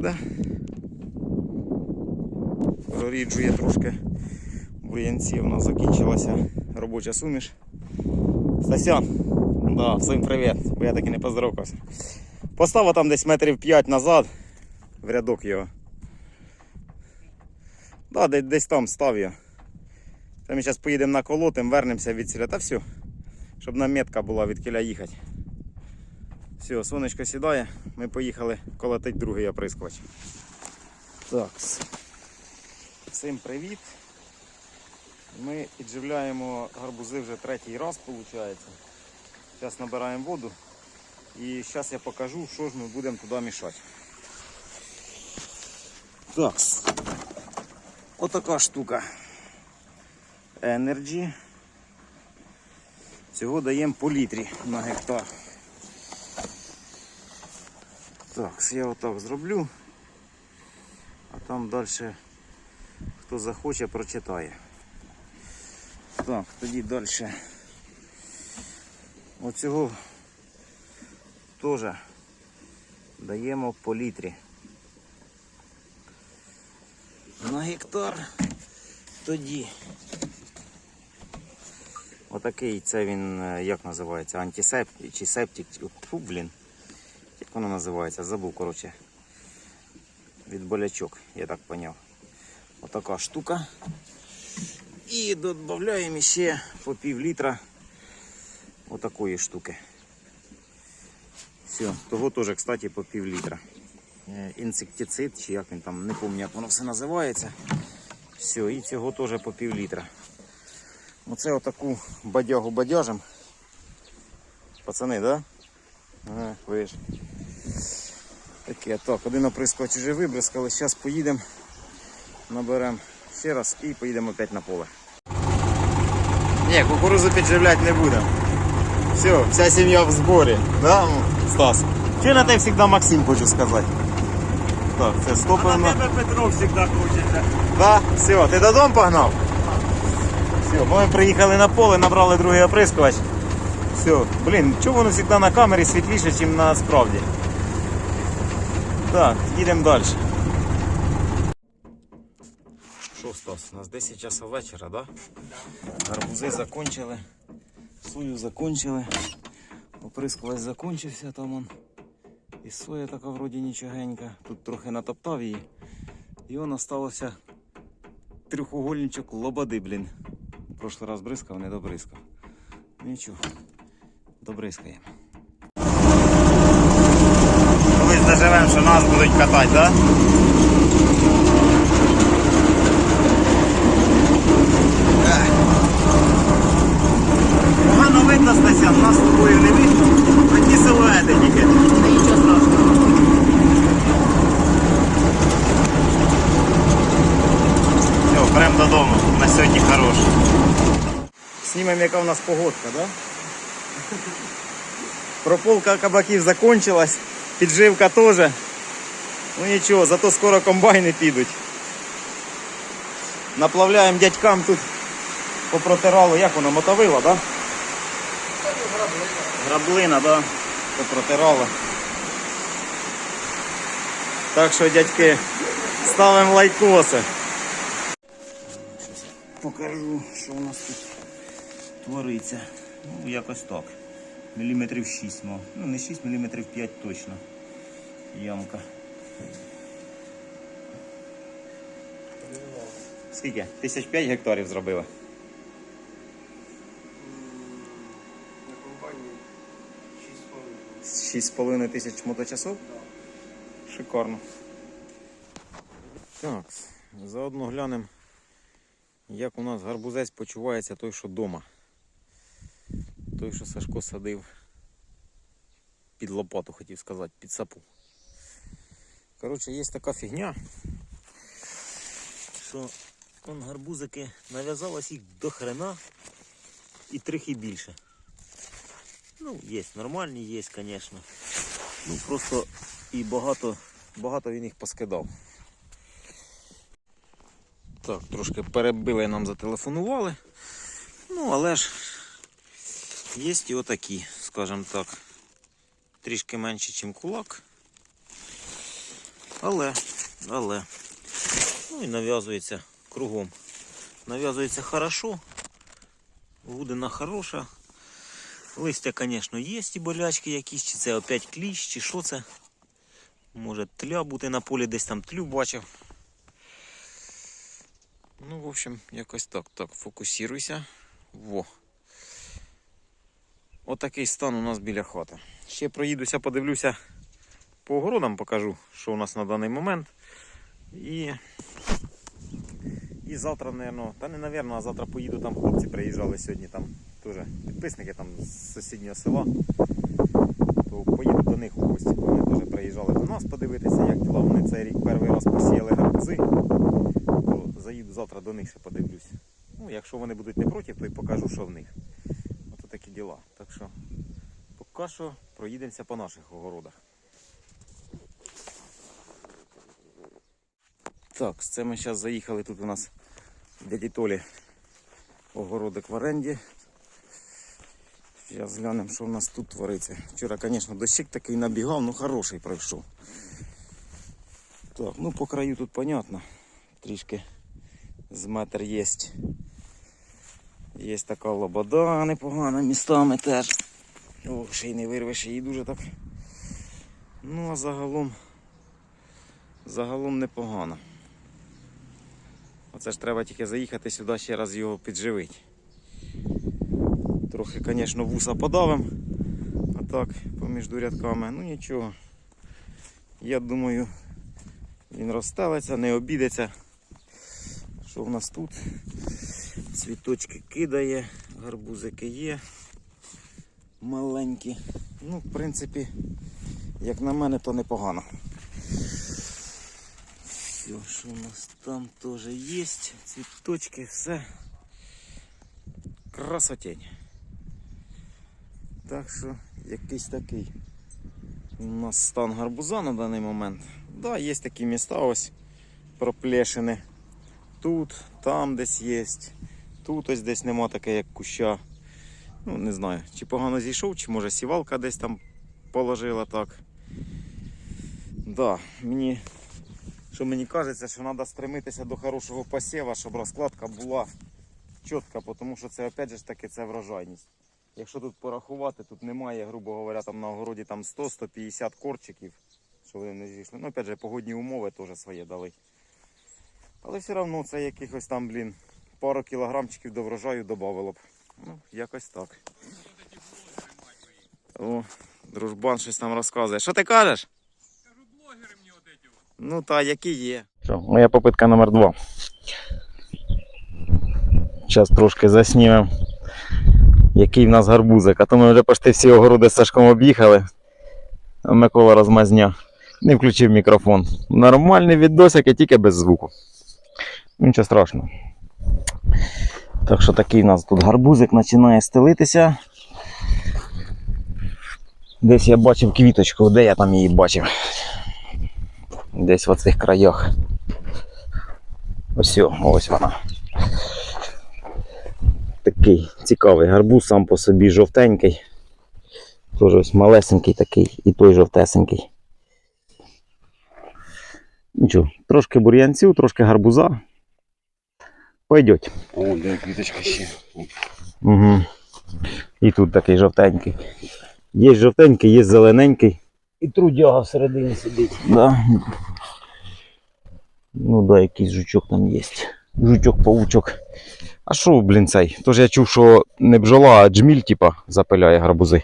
ходить. Проріджує трошки бур'янців. У нас закінчилася робоча суміш. Стасян, да, всім привіт, бо я таки не поздоровкався. Поставив там десь метрів 5 назад в рядок його. Да, десь, десь там став я. Та ми зараз поїдемо на колотим, вернемося від ціля. Та все. Щоб нам метка була від кіля їхати. Все, сонечко сідає, ми поїхали колотить другий оприскувач. Так. Всім привіт. Ми підживляємо гарбузи вже третій раз, виходить. Зараз набираємо воду і зараз я покажу, що ж ми будемо туди мішати. Так. Отака штука. Energy. Цього даємо по літрі на гектар. Так, я отак зроблю. А там далі хто захоче, прочитає. Так, тоді далі. Оцього теж даємо по літрі. На гектар тоді. Отакий це він, е, як називається, антисептик чи септик. Фу, блін. Як воно називається? Забув, коротше. Від болячок, я так поняв. Отака штука. І додаємо ще по пів літра отакої штуки. Все, того теж, кстати, по пів літра. Е, Інсектицид, чи як він там, не пам'ятаю, як воно все називається. Все, і цього теж по пів літра. Оце отаку бадягу бадяжим. Пацани, да? Ага, ви. Таке, так, один оприскувач вже вибризкали. Зараз поїдемо, наберемо ще раз і поїдемо опять на поле. Ні, кукурузу підживляти не будемо. Все, вся сім'я в зборі. Да, Стас? Чи на те завжди Максим хочу сказати. Так, це стопимо. На тебе Петро завжди хоче. Да? Все, ти додому погнав? Все, ми приїхали на поле, набрали другий оприскувач. Все, блін, чому воно завжди на камері світліше, ніж насправді? Так, їдемо далі. Що, Стас, у нас 10 часов вечора, да? Гарбузи закончили, сою закончили, оприскувач закончився там он. І соя така вроді нічогенька. Тут трохи натоптав її. І он осталося трьохугольничок лободи, блін. Прошлий раз бризкав, не добризкав. Нічого, добризкаємо. Доживемо, що нас будуть катати, так? Да? Погано видно, Стасян, нас з тобою не видно. Одні силуети тільки. Нічого страшного. Все, прям додому. На сьогодні хорош. Знімемо, яка у нас погодка, да? Прополка кабаків закончилась, підживка теж. Ну нічого, зато скоро комбайни підуть. Наплавляємо дядькам тут по протиралу, як воно, мотовило, да? Граблина, да, по протиралу. Так що, дядьки, ставимо лайкоси. Покажу, що у нас тут твориться. Ну, якось так. Міліметрів 6, ну. ну не 6, міліметрів 5 точно. Ямка. Скільки? Тисяч п'ять гектарів зробила. На компанії 6,5. 6,5 тисяч моточасов? Шикарно. Так, заодно глянемо, як у нас гарбузець почувається той, що вдома. Той, що Сашко садив під лопату, хотів сказати, під сапу. Коротше, є така фігня, що он гарбузики нав'язалось їх до хрена і трохи більше. Ну, є нормальні, є, звісно. Ну просто і багато, багато він їх поскидав. Так, трошки перебили нам зателефонували. Ну, але ж є і отакі, скажімо так. Трішки менше, ніж кулак. Але, але. Ну і нав'язується кругом. Нав'язується хорошо. Гудина хороша. Листя, звісно, є і болячки якісь, чи це опять кліщ, чи що це. Може тля бути на полі, десь там тлю бачив. Ну, в общем, якось так. Так, фокусируйся. Во. Отакий стан у нас біля хати. Ще проїдуся, подивлюся по огородам, покажу, що у нас на даний момент. І, і завтра, напевно, та не напевно, а завтра поїду, там хлопці приїжджали сьогодні, там теж підписники там з сусіднього села. То поїду до них у гості, бо вони теж приїжджали до нас подивитися, як діла. Вони цей рік перший раз посіяли гарбузи. То заїду завтра до них ще подивлюсь. Ну, якщо вони будуть не проти, то й покажу, що в них. Ото такі діла. Так що поки що проїдемося по наших огородах. Так, це ми зараз заїхали. Тут у нас дяді Толі огородик в оренді. Зараз глянемо, що в нас тут твориться. Вчора, звісно, дощик такий набігав, ну хороший пройшов. Так, ну по краю тут понятно. Трішки з метр є. Є така лобода непогана містами теж. Ох, ще й не вирвеш її дуже так. Ну а загалом, загалом непогано. Оце ж треба тільки заїхати сюди ще раз його підживити. Трохи, звісно, вуса подавим. А так, поміж рядками. Ну нічого. Я думаю, він розстелиться, не обідеться. Що в нас тут? Цвіточки кидає, гарбузики є. Маленькі. Ну, в принципі, як на мене, то непогано. Все, що у нас там теж є. Цвіточки, все. Красотень. Так що якийсь такий у нас стан гарбуза на даний момент. Да, є такі міста ось проплешини. Тут, там десь є. Тут ось десь нема таке, як куща. Ну, не знаю, чи погано зійшов, чи може сівалка десь там положила так. Да, мені, що мені кажеться, що треба стремитися до хорошого посіва, щоб розкладка була чітка, тому що це опять же таки це врожайність. Якщо тут порахувати, тут немає, грубо говоря, там на огороді там 100-150 корчиків, що вони не зійшли. Ну, опять же, погодні умови теж своє дали. Але все одно це якихось там, блін, пару кілограмчиків до врожаю додавало б. Ну, якось так. О, дружбан щось там розказує. Що ти кажеш? Кажу, блогери мені от эти от. Ну та, які є. Що, моя попитка номер два. Зараз трошки заснімемо, який в нас гарбузик. А то ми вже почти всі огороди з Сашком об'їхали. Микола розмазня. Не включив мікрофон. Нормальний відосик, а тільки без звуку. Нічого страшного. Так що такий у нас тут гарбузик починає стелитися. Десь я бачив квіточку, де я там її бачив? Десь в оцих краях. Ось, ось вона. Такий цікавий гарбуз сам по собі жовтенький. Теж ось малесенький такий і той жовтесенький. Нічого, трошки бур'янців, трошки гарбуза. Пойдеть. О, де квіточка ще. Угу. І тут такий жовтенький. Є жовтенький, є зелененький. І трудяга всередині сидить. Да. Ну да, якийсь жучок там є. Жучок, паучок. А що, блін, цей? Тож я чув, що не бджола, а джміль, типа, запиляє гарбузи.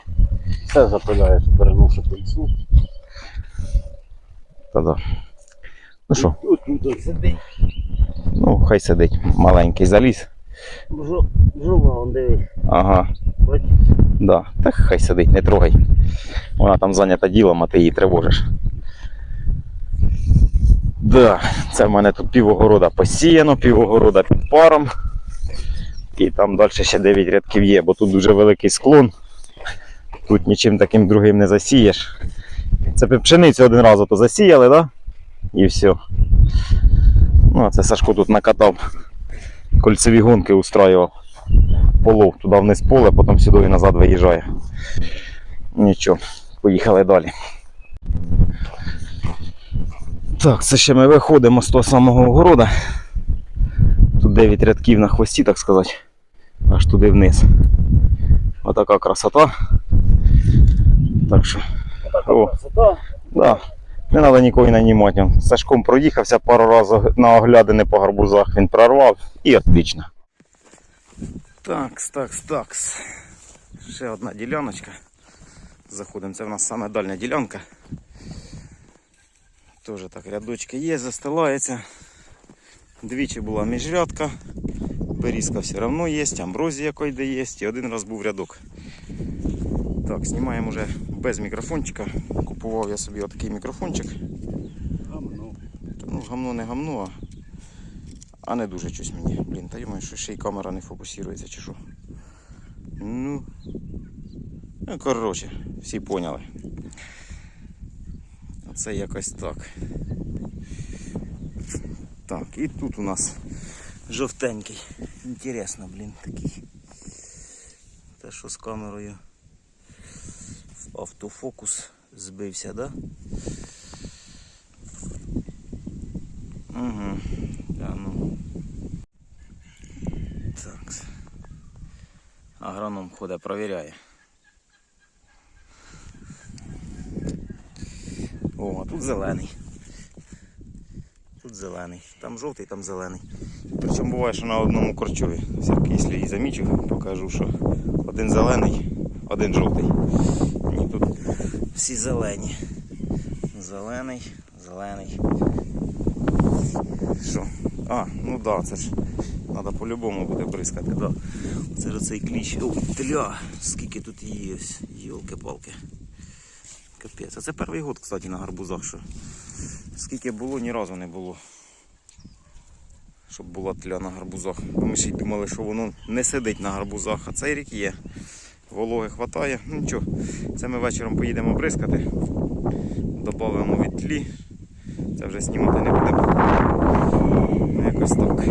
Все запиляєш, перенувши пильцу. Та-да. Ну що, Тут тут ось сидить. ну хай сидить. Маленький заліз. Жо- Жова, он диви. Ага, да. Так хай сидить, не трогай. Вона там зайнята ділом, а ти її тривожиш. Да, це в мене тут півогорода посіяно, півогорода під паром. І там далі ще 9 рядків є, бо тут дуже великий склон. Тут нічим таким другим не засієш. Це пшеницю один раз то засіяли, да? І все. Ну, а це Сашко тут накатав. Кольцеві гонки устраював. Полов туди вниз поле, потім сюди і назад виїжджає. Нічого, поїхали далі. Так, це ще ми виходимо з того самого огорода. Тут 9 рядків на хвості, так сказати. Аж туди вниз. Отака красота. Так що. О, Красота. да. Не треба нікого нанімати. Сашком проїхався пару разів на оглядини по гарбузах, він прорвав і отлично. Такс, такс, такс. Ще одна діляночка. Заходимо, це в нас саме дальня ділянка. Теж так рядочки є, застилається. Двічі була міжрядка. Берізка все одно є, амброзія койде є, і один раз був рядок. Так, знімаємо вже без мікрофончика. Купував я собі отакий мікрофончик. Гамно. Ну, гамно не гамно, а, а не дуже щось мені. Блін, та йому що ще й камера не фокусується чи що. Ну. Ну, коротше, всі поняли. Оце якось так. Так, і тут у нас жовтенький. Інтересно, блін, такий. Те, що з камерою автофокус збився, да? Угу. Да, ну. Так. Агроном ходить, провіряє. О, а тут зелений. Тут зелений. Там жовтий, там зелений. Причому буває, що на одному корчові. Всякий, якщо і замічу, покажу, що один зелений, один жовтий. Всі зелені. Зелений, зелений. Що? А, ну да, це ж треба по-любому буде бризкати, да. Це ж оцей кліщ. Ой, тля, скільки тут є, ось, йолки-палки. Капець. А це перший год, кстати, на гарбузах, що скільки було, ні разу не було. Щоб була тля на гарбузах. Ми ще й думали, що воно не сидить на гарбузах, а цей рік є. Вологи хватає. Ну нічого, це ми вечором поїдемо бризкати. Добавимо від тлі. Це вже знімати не будемо. Ну, Якось так.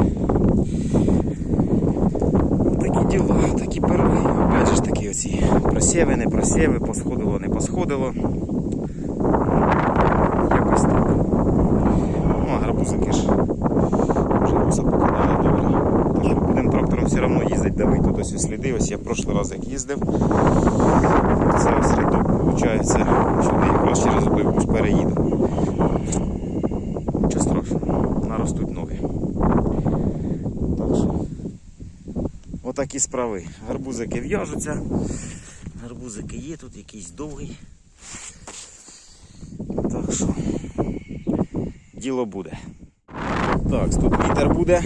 Такі діла, такі пироги. Опять ж такі оці просєви, не просєви, посходило, не посходило. Якось так. Ну, а гарбузики ж вже все покидали добре. Та що будемо трактором все одно їздити, давити тут ось сліди. Ось я прошлий раз як їздив. Це ось рядок виходить. Сюди якраз через вуз переїду. Нічого страшного, наростуть ноги. Так що, отакі справи. Гарбузики в'яжуться. Гарбузики є, тут якийсь довгий. Так що, діло буде. Так, тут вітер буде.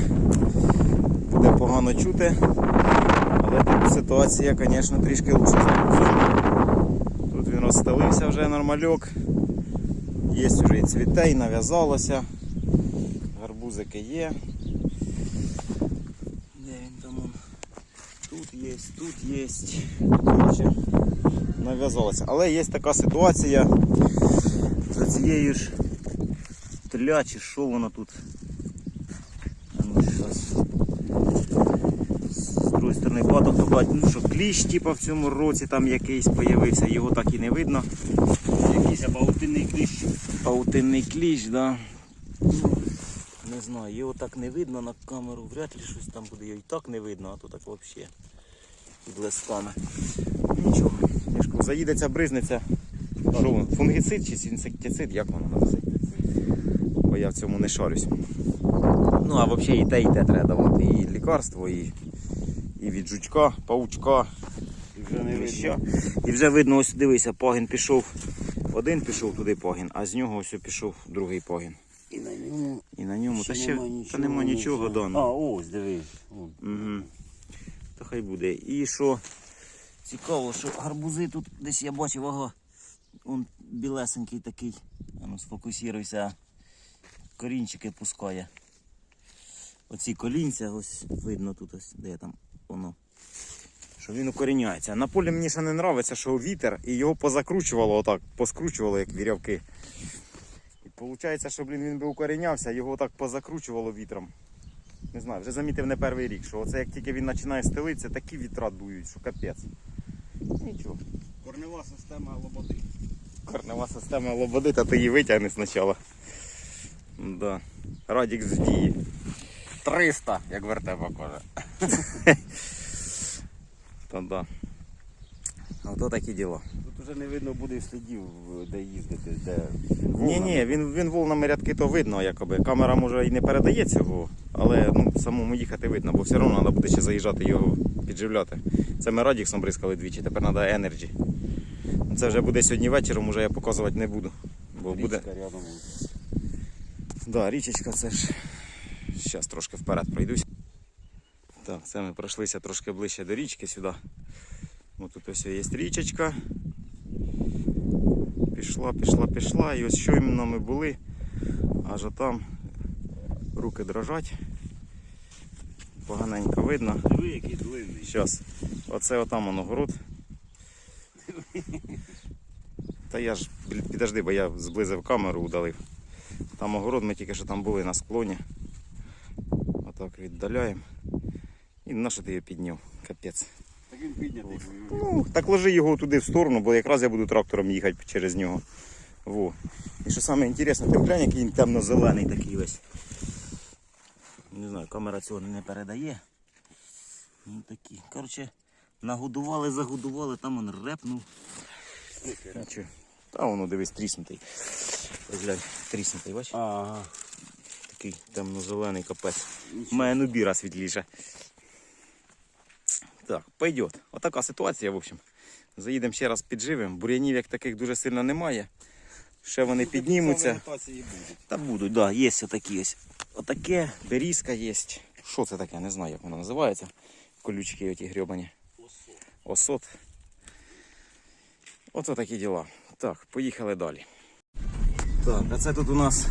Буде погано чути. Але тут ситуація, звісно, трішки лучше. Тут він розстелився вже нормальок. Є вже і цвіте, і нав'язалося. Гарбузики є. Де він там? Тут є, тут є. Коротше, нав'язалося. Але є така ситуація. За цією ж тля чи що воно тут. А ну, щас. З другої сторони багато хто бачить, ну що кліщ типа в цьому році там якийсь появився, його так і не видно. Якийсь паутинний кліщ. Паутинний кліщ, да. Ну, Не знаю, його так не видно на камеру, вряд ли щось там буде, його і так не видно, а то так взагалі під листами. Нічого, кажу, заїдеться, бризнеться. Що воно, фунгіцид чи інсектицид, як воно називається? Бо я в цьому не шарюсь. Ну, а взагалі і те, і те треба давати. І лікарство, і, і від жучка, паучка, І вже не видно. І вже видно, ось дивися, пагін пішов. Один пішов туди пагін, а з нього ось пішов другий пагін. І на ньому І на ньому та ще нема та нічого. нема нічого нічого. А, ось, дивись. Угу. Та хай буде. І що цікаво, що гарбузи тут десь я бачив, ага, он білесенький такий. А ну сфокусіруйся. Корінчики пускає. Оці колінця, ось видно тут ось, де там воно. Що він укоріняється. На полі мені ще не подобається, що вітер і його позакручувало отак, поскручувало як вірявки. І виходить, що блін, він би укорінявся, його так позакручувало вітром. Не знаю, вже замітив не перший рік, що оце як тільки він починає стелитися, такі вітра дують, що капець. Нічого. Корнева система лободи. Корнева система лободи, та ти її витягни спочатку. Да. Радік з дії. 300, як вертепа каже. Та да. Ото такі діла. Тут уже не видно буде слідів, де їздити, де Ні, ні, він, він волнами рядки то видно, якоби. Камера може і не передає цього, але ну, самому їхати видно, бо все одно треба буде ще заїжджати його підживляти. Це ми Радіксом бризкали двічі, тепер треба Energy. Це вже буде сьогодні вечором, уже я показувати не буду. Бо буде. Річка рядом. Да, річечка це ж. Зараз трошки вперед пройдусь. Так, це ми пройшлися трошки ближче до річки сюди. Ось тут ось є річечка. Пішла, пішла, пішла. І ось щойно ми були. Аж там руки дрожать. Поганенько видно. Диви, який длинний. Щас. Оце отам воно город. Та я ж, підожди, бо я зблизив камеру, удалив. Там огород, ми тільки що там були на склоні. Отак віддаляємо. І на що ти його підняв? Капець. Так він піднятий. Ну, так ложи його туди в сторону, бо якраз я буду трактором їхати через нього. Во. І що саме інтересне, ти глянь, який він темно-зелений такий весь. Не знаю, камера цього не передає. Ну такі. Коротше, нагодували, загодували, там він репнув. Нічого. Та воно дивись, тріснутий. Ось глянь, тріснутий, бач? Ага. Такий темно-зелений капець. Має нубіра світліше. Так, пойдет. Отака ситуація, в общем. Заїдемо ще раз підживемо. Бур'янів як таких дуже сильно немає. Ще вони піднімуться. Будуть. Та будуть, да, є отакі ось. Отаке, берізка є. Що це таке? Не знаю, як воно називається. Колючки оті грьобані. Осот. Оце такі діла. Так, поїхали далі. Так, а це тут у нас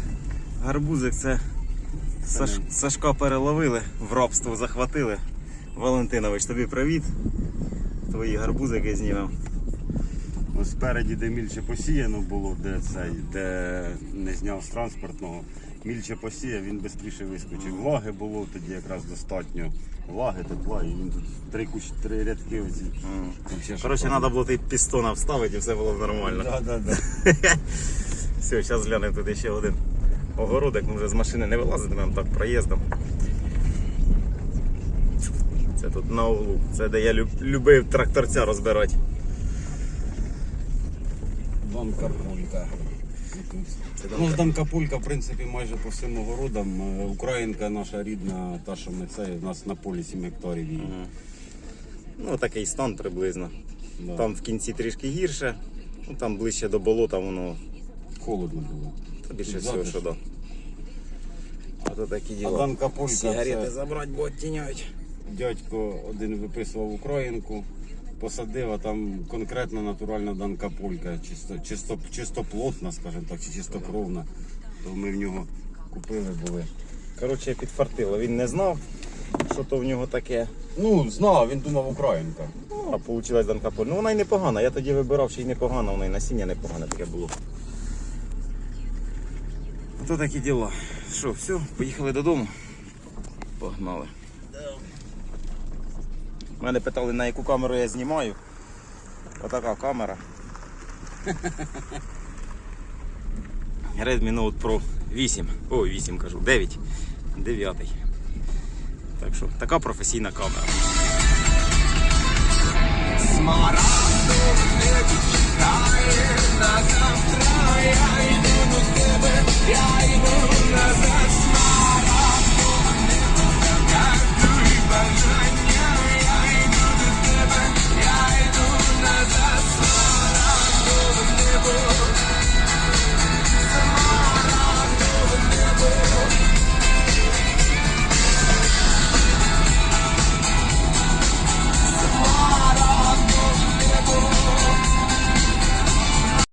гарбузик, це Саш... Сашка переловили, в рабство захватили. Валентинович, тобі привіт. Твої гарбузики знімемо. Ось спереді, де мільче посіяно було, де цей, де не зняв з транспортного. Мільче посіяв, він швидше вискочив. Влаги було тоді якраз достатньо. Влаги, тепла, і він тут три куч, три рядки оці. Коротше, треба було ти пістона вставити і все було б нормально. Да, да, да. Все, зараз глянемо тут ще один огородик. Ми вже з машини не вилазитимемо так проїздом. Це тут на углу. Це де я люб- любив тракторця розбирати. Данкапулька. Ну, Данкапулька, в принципі, майже по всім огородам. Е, Українка наша рідна, та, що ми це, у нас на полі 7 гектарів її. Ну, такий стан приблизно. Да. Там в кінці трішки гірше, ну там ближче до болота воно Холодно було. та більше всього, що да. А то такі А діла. Данкапулька Сигарети це забрати, бо оттіняють. Дядько один виписував Українку, посадив, а там конкретно натуральна данкапулька, чисто, чисто, чистоплотна, скажімо так, чи чистокровна. То ми в нього купили були. Коротше, підфартило. Він не знав, що то в нього таке. Ну, знав, він думав Українка. Ну, а вийшла Данкаполь. Ну вона й непогана. Я тоді вибирав, що й непогана, вона й насіння непогане таке було. Ото такі діла. Що, все, поїхали додому. Погнали. Мене питали, на яку камеру я знімаю. Отака камера. Redmi Note Pro 8. О, 8 кажу, 9. 9. Так що така професійна камера. Я йду до тебе, я йду назад.